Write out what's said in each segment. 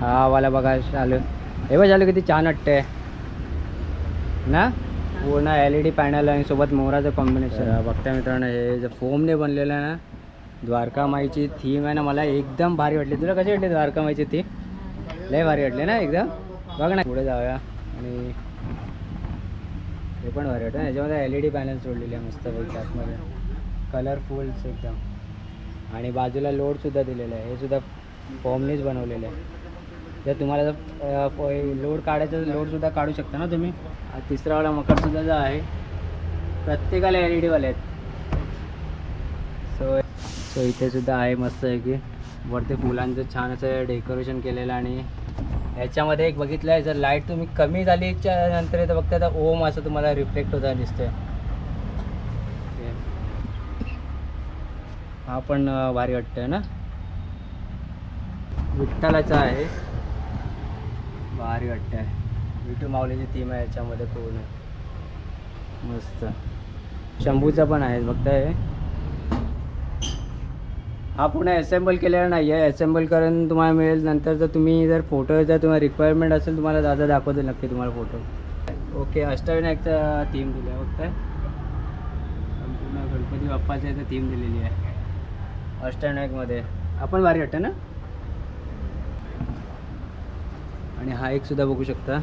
हा वाला बघा चालू. हे बघ चालू किती छान वाटतंय. ना? पूर्ण एल ई डी पॅनल आणि सोबत मोराचं कॉम्बिनेशन बघता मित्रांनो हे जे फोमने बनलेलं आहे ना द्वारका माईची थीम आहे ना मला एकदम भारी वाटली. तुला कशी वाटली द्वारका माईची थीम लय भारी वाटली ना एकदम? बघ ना. पुढे जाऊया. आणि हे पण भारी वाटतं. याच्यामध्ये एल ई डी पॅनल सोडलेली आहे मस्तपैकी आतमध्ये. कलरफुल्स एकदम. आणि बाजूला लोडसुद्धा दिलेलं आहे. हे सुद्धा फॉर्मनीच बनवलेलं आहे. जर तुम्हाला जर लोड काढायचं लोडसुद्धा काढू शकता ना तुम्ही. तिसरावाला मकरसुद्धा जो आहे प्रत्येकाला एल ई डीवाले आहेत. सो सो इथे सुद्धा आहे मस्त आहे की वरती फुलांचं छान असं डेकोरेशन केलेलं आणि ह्याच्यामध्ये एक बघितलं आहे जर लाइट तुम्ही कमी झालीच्या नंतर तर फक्त आता ओम असं तुम्हाला रिफ्लेक्ट होता दिसतंय. हा पण भारी वाटतंय ना? विठ्ठलाचा आहे. भारी वाटतंय. विटू माऊलीची थीम आहे याच्यामध्ये पूर्ण मस्त. शंभूचा पण आहे बघताय. हा पुन्हा असेंबल केलेला नाही आहे असेंबल करून तुम्हाला मिळेल. नंतर जर तुम्ही जर फोटो जर तुम्हाला रिक्वायरमेंट असेल तुम्हाला दादा दाखवतो नक्की तुम्हाला फोटो ओके अष्टविनायकचा थीम दिला आहे फक्त पूर्ण गणपती बाप्पाच्या इथं थीम दिलेली आहे. अष्टविनायकमध्ये. आपण भारी वाटतं ना? आणि हा एक सुद्धा बघू शकता.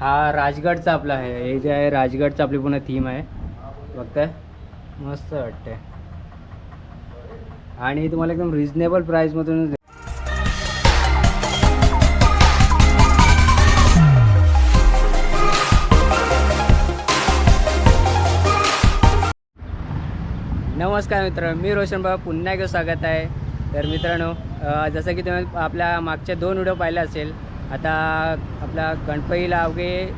हा राजगडचा आपला आहे. हे जे आहे राजगडचा आपली पूर्ण थीम आहे. बघताय? मस्त वाटतंय. आणि तुम्हाला एकदम रिजनेबल प्राईसमधून नमस्कार मित्रांनो मी रोशन बाबा पुन्हा एकदा स्वागत आहे. तर मित्रांनो जसं की तुम्ही आपल्या मागच्या दोन व्हिडिओ पाहिला असेल आता आपला गणपतीला अवघे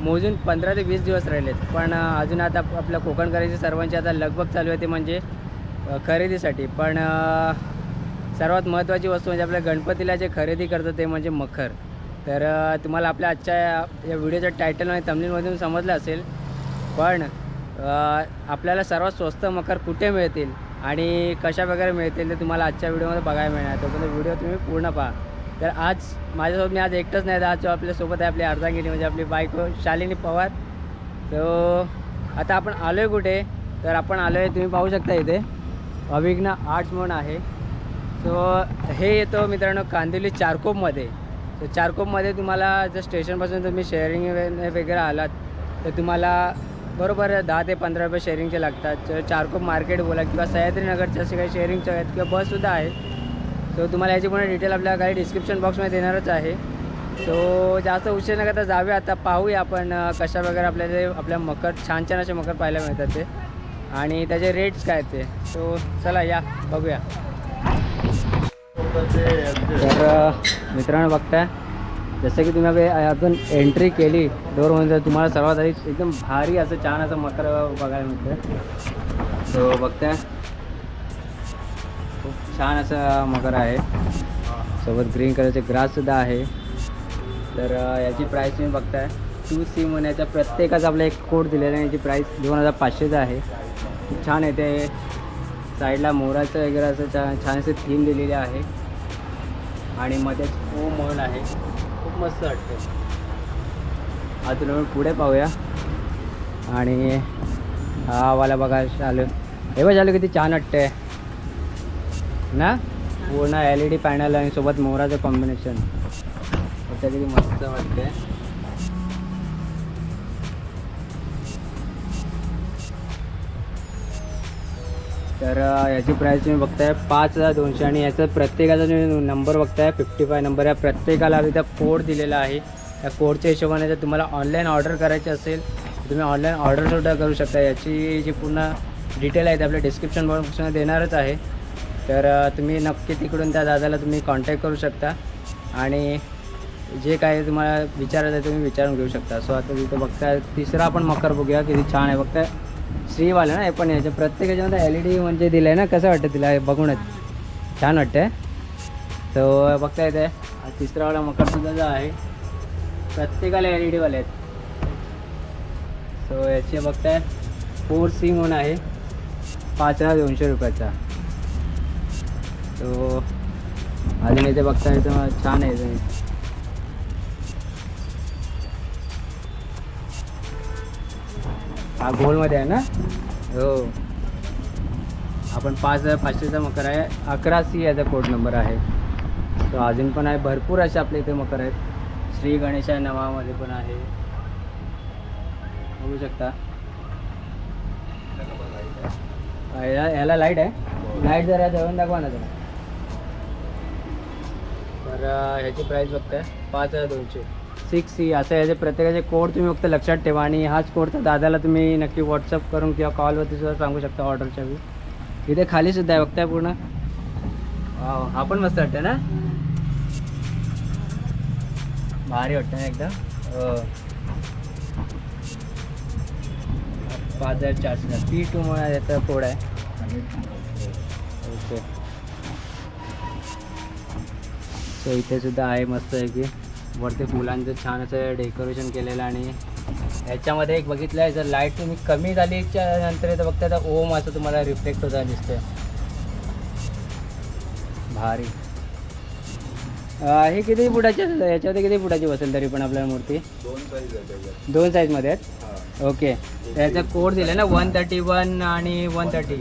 मोजून पंधरा ते वीस दिवस राहिलेत. पण अजून आता आपल्या कोकणकरांची सर्वांची आता लगबग चालू आहे ते म्हणजे खरेदीसाठी. पण सर्वात महत्त्वाची वस्तू म्हणजे आपल्या गणपतीला जे खरेदी करतं ते म्हणजे मखर. तर तुम्हाला आपल्या आजच्या या व्हिडिओच्या टायटल आणि तमिलमधून समजलं असेल. पण आपल्याला सर्वात स्वस्त मखर कुठे मिळतील आणि कशा प्रकारे मिळतील ते तुम्हाला आजच्या व्हिडिओमध्ये बघायला मिळणार. तोपर्यंत व्हिडिओ तुम्ही पूर्ण पहा. तर आज माझ्यासोबत मी आज एकटंच नाही तर आज आपल्यासोबत आहे आपली अर्धांगिनी म्हणजे आपली बायको शालिनी पवार. सो आता आपण आलो आहे कुठे? तर आपण आलो आहे तुम्ही पाहू शकता इथे. अभिघ्न आर्ट्स म्हणून आहे. सो हे येतो मित्रांनो कांदिवली चारकोपमध्ये. तर चारकोपमध्ये तुम्हाला जर स्टेशनपासून तुम्ही शेअरिंग वगैरे आलात तर तुम्हाला बरोबर दहा ते पंधरा रुपये शेअरिंगचे लागतात. चारकोप मार्केट बोला किंवा सह्याद्रीनगरचे असे काही शेअरिंगचे आहेत किंवा बससुद्धा आहे सो तुम्हाला याची पूर्ण डिटेल आपल्या काही डिस्क्रिप्शन बॉक्समध्ये देणारच आहे. सो जास्त उशीर न करता जाऊया. आता पाहूया आपण कशा वगैरे आपल्याला ते आपल्या मकर छान छान असे मकर पाहायला मिळतात ते. आणि त्याचे रेट्स काय ते? सो चला या बघूया. तर मित्रांनो बघताय जसं की तुम्ही अजून आपण एंट्री केली डोरमध्ये तुम्हाला सर्वात आधी एकदम भारी असं छान असं मकर बघायला मिळतं. सो बघताय. छान असं मगर आहे. सोबत ग्रीन कलरचे ग्राससुद्धा आहे. तर याची प्राईस तुम्ही बघताय. टू सी म्हणून याचा प्रत्येकाचा आपला एक कोड दिलेला आहे. याची प्राईस दोन हजार पाचशेचा आहे. खूप छान आहे ते. साईडला मोराचं वगैरे असं छान छान असं थीम दिलेली आहे. आणि मध्ये खूप म्हणून आहे. खूप मस्त वाटतं अजून आपण पुढे पाहूया. आणि हा वाला बघा चालू हे बघ चालू किती छान वाटतंय. ना? पूर्ण एल ई डी पॅनल आणि सोबत मोराचं कॉम्बिनेशन त्याच्या किती मस्त वाटतंय. तर याची प्राईस तुम्ही बघताय पाच हजार दोनशे आणि याचं प्रत्येकाचा तुम्ही नंबर बघताय फिफ्टी फाय नंबर या प्रत्येकाला तिथं कोड दिलेला आहे. त्या कोडच्या हिशोबाने जर तुम्हाला ऑनलाईन ऑर्डर करायची असेल तर तुम्ही ऑनलाईन ऑर्डरसुद्धा करू शकता. याची जी पूर्ण डिटेल आहे ते आपल्या डिस्क्रिप्शन बॉक्समध्ये देणारच आहे. तर तुम्ही नक्की तिकडून त्या दादाला तुम्ही कॉन्टॅक्ट करू शकता. आणि जे काय तुम्हाला विचारायचं आहे तुम्ही विचारून घेऊ शकता. सो आता तिथं बघताय तिसरा आपण मकर बघूया किती छान आहे. बघता श्रीवाला ना हे पण याच्या प्रत्येक याच्यामध्ये एल ई डी म्हणजे दिलं आहे ना कसं वाटतं तिला? हे बघूनच. छान वाटतंय. तो बघता येते तिसरावाला मकरसुद्धा जो आहे प्रत्येकाला एल ई डीवाले आहेत. सो याचे बघताय फोर सी म्हणून आहे. पाच हजार दोनशे रुपयाचा. तो अजून इथे बघता इथं छान आहे इथे. हा गोलमध्ये आहे ना? हो. आपण पाच हजार पाचशेचा मकर आहे. अकरा सी याचा कोड नंबर आहे. तो अजून पण आहे. भरपूर असे आपल्या इथे मकर आहेत. श्री गणेशा नवामध्ये पण आहे. बघू शकता. या- याला लाइट आहे. लाइट जरा जवळ दाखवा ना जरा. तर ह्याची प्राईस बघताय. पाच हजार दोनशे. सिक्स सी असं याचे प्रत्येकाचे कोड तुम्ही फक्त लक्षात ठेवा आणि हाच कोड तर दादाला तुम्ही नक्की व्हॉट्सअप करून किंवा कॉलवरती सुद्धा सांगू शकता ऑर्डरच्या वेळी. इथे खाली सुद्धा आहे. बघताय पूर्ण. हा पण मस्त वाटतं ना? भारी वाटतं ना एकदम? हो. पाच हजार चारशे. टी टू म्हणून याचा कोड आहे. ओके. सो इथे सुद्धा आहे मस्त आहे की वरती फुलांचं छान असं डेकोरेशन केलेलं आणि ह्याच्यामध्ये एक बघितलं आहे जर लाइट तुम्ही कमी झालीच्या नंतर तर बघता आता ओम असं तुम्हाला रिफ्लेक्ट होता दिसतंय. भारी. हे किती फुटाची असेल याच्यामध्ये किती फुटाची बसेल तरी पण आपल्याला मूर्ती? दोन साईजमध्ये आहेत. ओके त्याचा कोड दिला ना वन थर्टी वन आणि वन थर्टी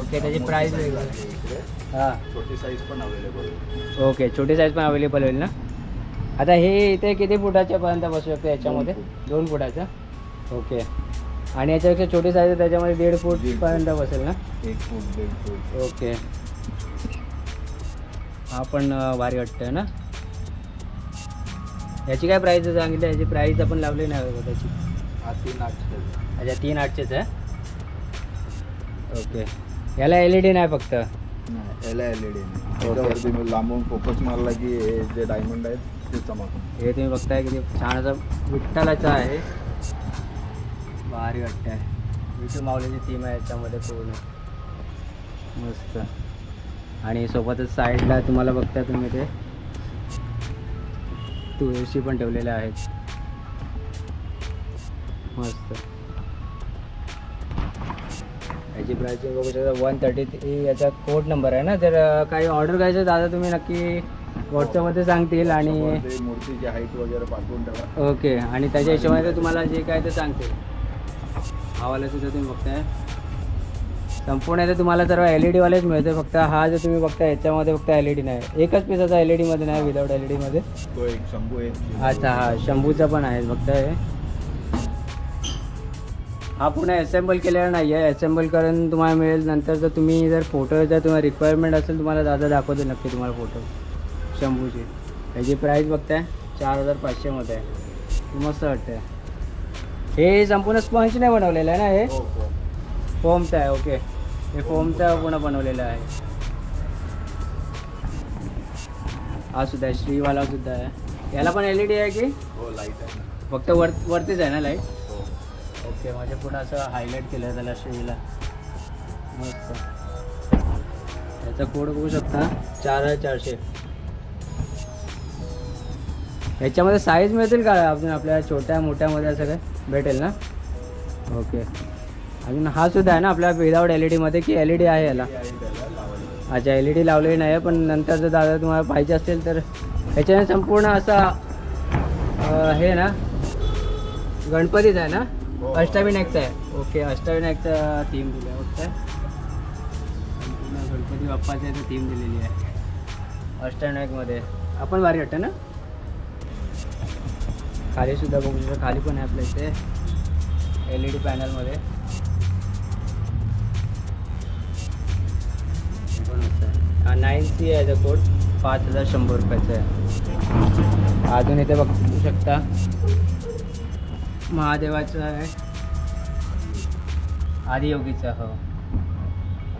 ओके त्याची प्राईस वेगळी. हां. छोटी साईज पण अवेलेबल ओके छोटी साईज पण अवेलेबल होईल ना? आता हे इथे किती फुटाच्या पर्यंत बसू शकते याच्यामध्ये. दोन फुटाचं? ओके आणि याच्यापेक्षा छोटी साईज त्याच्यामध्ये दीड फूट पर्यंत बसेल ना? एक फूट दीड फूट. ओके हा पण भारी वाटतं ना? याची काय प्राईस सांगितलं? याची प्राईस आपण लावली नाही बघा त्याची. हा तीन आठशे अच्छा तीन आठशेच आहे? ओके याला एल ई डी नाही फक्त. नाही याला एल ई डी नाही. त्याच्यावरती मी लांबून फोकस मारला की हे जे डायमंड आहेत ते चमकून. हे तुम्ही बघताय किती छान असं विठ्ठलाचं आहे. भारी वाटतंय. विठू माऊलीची थीम आहे याच्यामध्ये पूर्ण. मस्त. आणि सोबतच साईडला तुम्हाला बघता तुम्ही ते. तुळशी पण ठेवलेल्या आहेत. मस्त. याची तुम्ही बघू शकता वन थर्टी याचा कोड नंबर आहे ना? तर काही ऑर्डर करायचं दादा तुम्ही नक्की व्हॉट्सअपमध्ये सांगतील आणि मूर्तीची हाईट वगैरे पाठवून ठेवा. ओके आणि त्याच्या हिशोबाने तुम्हाला जे काय ते सांगतील. हवाला सुद्धा तुम्ही बघताय. संपूर्ण इथे तुम्हाला सर्व एल ई डीवालेच मिळते फक्त. हा जो तुम्ही बघताय याच्यामध्ये फक्त एल ई डी नाही. एकच पीसाचा एल ई डीमध्ये नाही विदाऊट एल ई डीमध्ये अच्छा हा शंभूचा पण आहे फक्त हे हा पुन्हा असेंबल केलेला नाही आहे असेंबल करून तुम्हाला मिळेल. नंतर जर तुम्ही जर फोटो जर तुम्हाला रिक्वायरमेंट असेल तुम्हाला दादा दाखवतो नक्की तुम्हाला फोटो शंभूची. याची प्राईस बघताय चार हजार पाचशेमध्ये. आहे मस्त वाटतंय. हे संपूर्ण स्पंज नाही बनवलेलं आहे ना हे? हो हो. फोमचं आहे ओके हे फोमचं पूर्ण बनवलेलं आहे. हा सुद्धा आहे श्रीवाला सुद्धा आहे. याला पण एल ई डी आहे की? हो लाइट आहे फक्त वर वरतीच आहे ना लाइट हो ओके म्हणजे पुन्हा असं हायलाईट केलं आहे त्याला श्रीला. मस्त. याचा कोड बघू शकता. चार हजार चारशे याच्यामध्ये साईज मिळतील का? अजून आपल्या छोट्या मोठ्यामध्ये असं काय भेटेल ना? ओके. अजून हा सुद्धा आहे ना आपल्या विदाऊट एल ई डीमध्ये की एल ई डी आहे याला. अच्छा एल ई डी लावलेली नाही आहे पण नंतर जर दादा तुम्हाला पाहिजे असेल तर ह्याच्याने संपूर्ण असा हे ना गणपतीच आहे ना? अष्टविनायकचा आहे. ओके अष्टविनायकचा थीम दिला आहे संपूर्ण गणपती बाप्पाची थीम दिलेली आहे. अष्टविनायकमध्ये. आपण भारी वाटतं ना? खाली सुद्धा बघू शकतो. खाली पण आहे आपल्या इथे. एल ई डी पॅनलमध्ये. पण आहे. नाईन सी आहे याचा कोड पाच हजार शंभर रुपयाचा आहे. अजून इथे बघू शकता. महादेवाचं आहे. आदियोगीचं हो.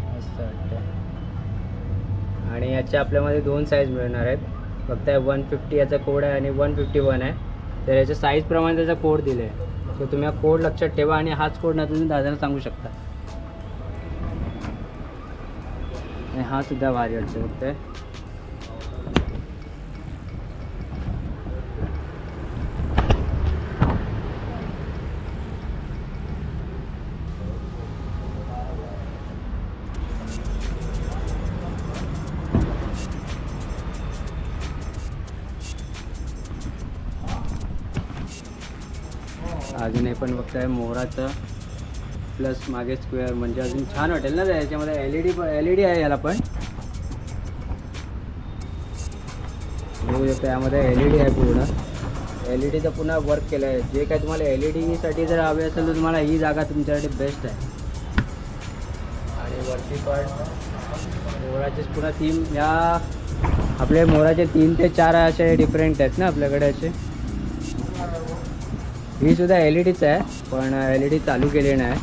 मस्त वाटतं आणि याच्या आपल्यामध्ये दोन साईज मिळणार आहेत. फक्त वन फिफ्टी याचा कोड आहे आणि वन फिफ्टी वन आहे. तर याच्या साईजप्रमाणे त्याचा कोड दिले आहे सो तुम्ही हा कोड लक्षात ठेवा आणि हाच कोड ना तुम्ही दादाला सांगू शकता. आणि हा सुद्धा भारी वाटतो फक्त अजून हे पण बघताय मोराचं प्लस मागे स्क्वेअर म्हणजे अजून छान वाटेल ना याच्यामध्ये L E D L E D आहे याला पण. बघू शकता यामध्ये एल ई डी आहे पूर्ण. एल ई डीचं पुन्हा वर्क केलं आहे जे काय तुम्हाला एल ई डीसाठी जर हवे असेल तर तुम्हाला ही जागा तुमच्यासाठी बेस्ट आहे. आणि वरती पण मोराचेच पुन्हा तीन या आपले मोराचे तीन ते चार असे डिफरंट आहेत ना आपल्याकडे असे. ही सुद्धा एल ई डीच आहे पण एल ई डी चालू केली नाही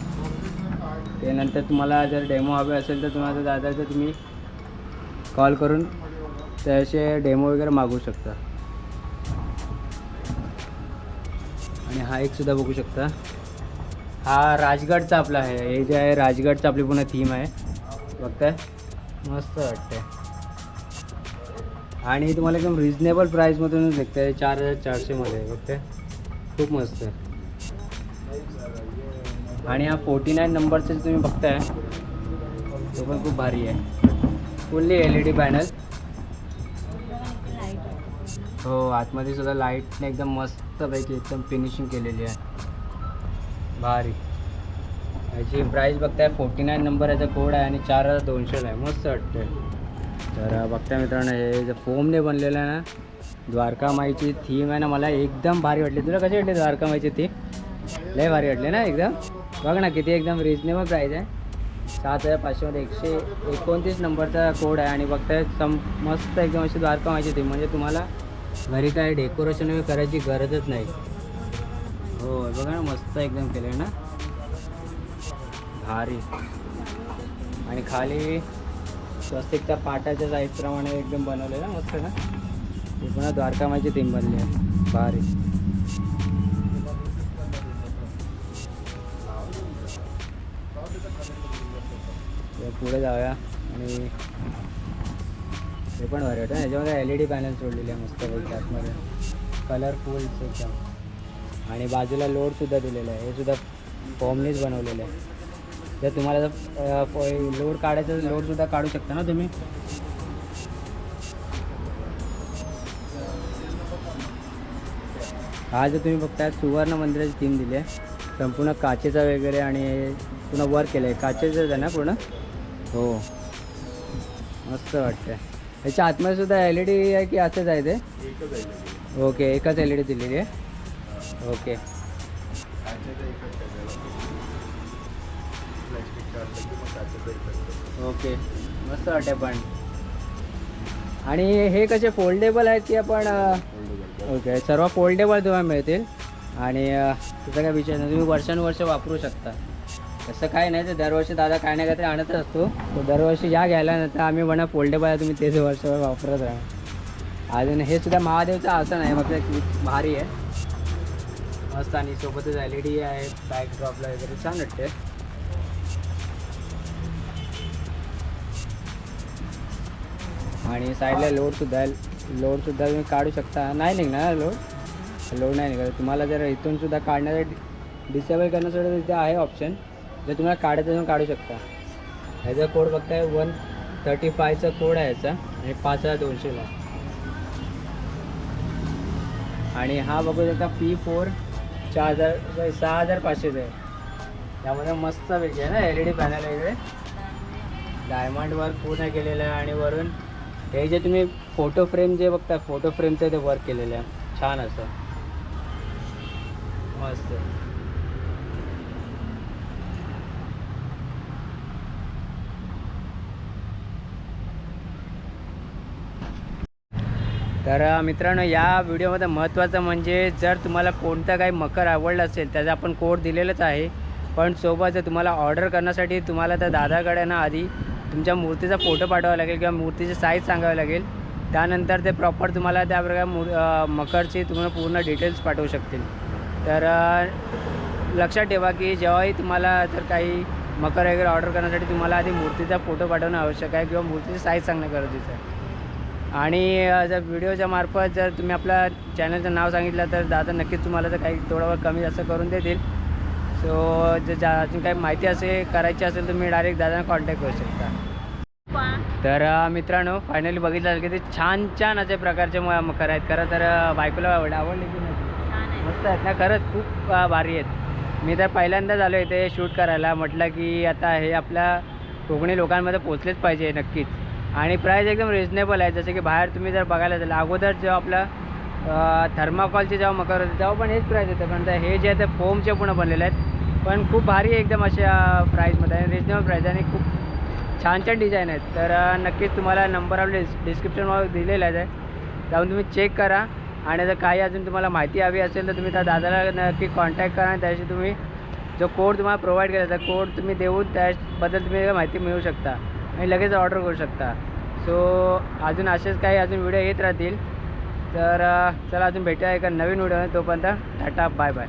ते नंतर तुम्हाला जर डेमो हवे असेल तर तुम्हाला दादा तर तुम्ही कॉल करून त्याचे डेमो वगैरे मागू शकता. आणि हा एक सुद्धा बघू शकता. हा राजगडचा आपला आहे. हे जे आहे राजगडचा आपली पूर्ण थीम आहे. बघताय. मस्त वाटतंय. आणि तुम्हाला एकदम रिजनेबल प्राईसमधूनच भेटतं चार हजार चारशेमध्ये. बघताय. खूप मस्त आहे. आणि हा फोर्टी नाईन नंबरचं तुम्ही बघताय तो पण खूप भारी आहे. Fully L E D panel हो आतमध्ये सुद्धा लाईटने एकदम मस्तपैकी एकदम फिनिशिंग केलेली आहे. भारी. याची प्राईस बघताय फोर्टी नाईन नंबर याचा कोड आहे आणि चार हजार दोनशेला आहे. मस्त वाटतंय. तर बघताय मित्रांनो हे जे फोमने बनलेलं आहे ना द्वारका माईची थीम आहे ना मला एकदम भारी वाटली. तुला कशी वाटली द्वारका माईची थीम लय भारी वाटली ना एकदम? बघ ना किती एकदम रिजनेबल प्राईज आहे. सात हजार पाचशेमध्ये एकशे एकोणतीस नंबरचा कोड आहे. आणि बघताय सम मस्त एकदम अशी द्वारका माहिती थीम म्हणजे तुम्हाला घरी काय डेकोरेशन वगैरे करायची गरजच नाही. हो बघा ना मस्त एकदम केलं आहे ना. भारी. आणि खाली स्वस्तिकच्या पाटाच्या साईजप्रमाणे एकदम बनवलेलं मस्त ना? ते पुन्हा द्वारकामाची थीम बनली आहे. भारी. पुढे जाऊया. आणि हे पण भारी वाटतं याच्यामध्ये एल ई डी पॅनल सोडलेले आहे मस्त पैकी आतमध्ये कलरफुल एकदम. आणि बाजूला लोडसुद्धा दिलेलं आहे. हे सुद्धा फॉर्मनीच बनवलेलं आहे. जर तुम्हाला जर लोड काढायचं तर लोडसुद्धा काढू शकता ना तुम्ही. हा जर तुम्ही बघताय सुवर्ण मंदिराची थीम दिली आहे. संपूर्ण काचेचा वगैरे आणि पुन्हा वर केलं आहे काचेचंच आहे ना पूर्ण? हो. मस्त वाटतंय. याच्या आतमध्ये सुद्धा एल ई डी आहे की असंच आहे ते? ओके एकच एल ई डी दिलेली आहे. ओके. ओके. मस्त वाटते पण. आणि हे कसे फोल्डेबल आहेत की आपण ओके सर्व फोल्डेबल तुम्हाला मिळतील. आणि त्याचा काय विषय नाही तुम्ही वर्षानुवर्ष वापरू शकता. तसं काय नाही तर दरवर्षी दादा काय नाही काहीतरी आणतच असतो. तो दरवर्षी या घ्यायला नंतर आम्ही म्हणा फोल्डेबल आहे तुम्ही तेच वर्षभर वापरत राहा. अजून हे सुद्धा महादेवचं असं नाही मग भारी आहे. मस्त आणि सोबतच एल ई डी आहे बॅक ड्रॉपला वगैरे छान वाटते आणि साईडला लोडसुद्धा आहे लोडसुद्धा तुम्ही काढू शकता. नाही निघणार लोड. लोड नाही निघणार तुम्हाला जर इथून सुद्धा काढण्यासाठी डिसेबल करण्यासाठी तिथे आहे ऑप्शन जे तुम्हाला काढायचं तुम्ही काढू शकता. ह्याचा कोड बघताय वन थर्टी फायचा कोड आहे याचा. आणि पाच हजार दोनशेला आणि हा बघू शकता पी फोर चार हजार सहा हजार पाचशेचा आहे. त्यामध्ये मस्त पैकी आहे ना एल ई डी पॅनल वगैरे डायमंड वर्क पूर्ण केलेलं आहे आणि वरून हे जे तुम्ही फोटो फ्रेम जे बघता फोटो फ्रेमचं ते वर्क केलेलं आहे. छान असं. मस्त. तर मित्रांनो या व्हिडिओमध्ये महत्त्वाचं म्हणजे जर तुम्हाला कोणतं काही मकर आवडलं असेल त्याचा आपण कोड दिलेलंच आहे. पण सोबत जर तुम्हाला ऑर्डर करण्यासाठी तुम्हाला त्या दादाकडे ना आधी तुमच्या मूर्तीचा फोटो पाठवावा लागेल किंवा मूर्तीची साईज सांगावी लागेल. त्यानंतर ते प्रॉपर तुम्हाला त्या प्रकारे मूर मकरची तुम्हाला पूर्ण डिटेल्स पाठवू शकतील. तर लक्षात ठेवा की जेव्हाही तुम्हाला जर काही मकर वगैरे ऑर्डर करण्यासाठी तुम्हाला आधी मूर्तीचा फोटो पाठवणं आवश्यक आहे किंवा मूर्तीची साईज सांगणं गरजेचं आहे. आणि जर व्हिडिओच्या मार्फत जर तुम्ही आपल्या चॅनलचं नाव सांगितलं तर दादा नक्कीच तुम्हाला जर काही थोडंफार कमी जास्त करून देतील. सो जर जा अजून काही माहिती असेल करायची असेल तर मी डायरेक्ट दादांना कॉन्टॅक्ट करू शकता. तर मित्रांनो फायनली बघितलं की ते छान छान असे प्रकारचे म- मकर आहेत. खरं तर बायकोला आवड आवडले की नाही? मस्त आहेत ना? खरंच खूप भारी आहेत. मी तर पहिल्यांदाच आलो इथे शूट करायला. म्हटलं की आता हे आपल्या कोकणी लोकांमध्ये पोचलेच पाहिजे नक्कीच. आणि प्राईस एकदम रिजनेबल आहे. जसं की बाहेर तुम्ही जर बघायला जाल अगोदर जेव्हा आपलं थर्माकॉलचे जेव्हा मकर होते तेव्हा पण हेच प्राईस होते. पण हे जे आहे ते फोमचे पूर्ण बनलेले आहेत. पण खूप भारी आहे एकदम अशा प्राईजमध्ये आणि रिजनेबल प्राईज आणि खूप छान छान डिझाईन आहेत. तर नक्कीच तुम्हाला नंबर आपले डिस्क्रिप्शनवर दिलेला आहे. जाऊन तुम्ही चेक करा आणि जर काही अजून तुम्हाला माहिती हवी असेल तर तुम्ही त्या दादाला नक्की कॉन्टॅक्ट करा आणि त्याशी तुम्ही जो कोड तुम्हाला प्रोव्हाइड केला त्या कोड तुम्ही देऊन त्याबद्दल तुम्ही माहिती मिळू शकता आणि लगेच ऑर्डर करू शकता. सो अजून असेच काही अजून व्हिडिओ येत राहतील. तर चला अजून भेटूया एका नवीन व्हिडिओ तोपर्यंत टाटा बाय बाय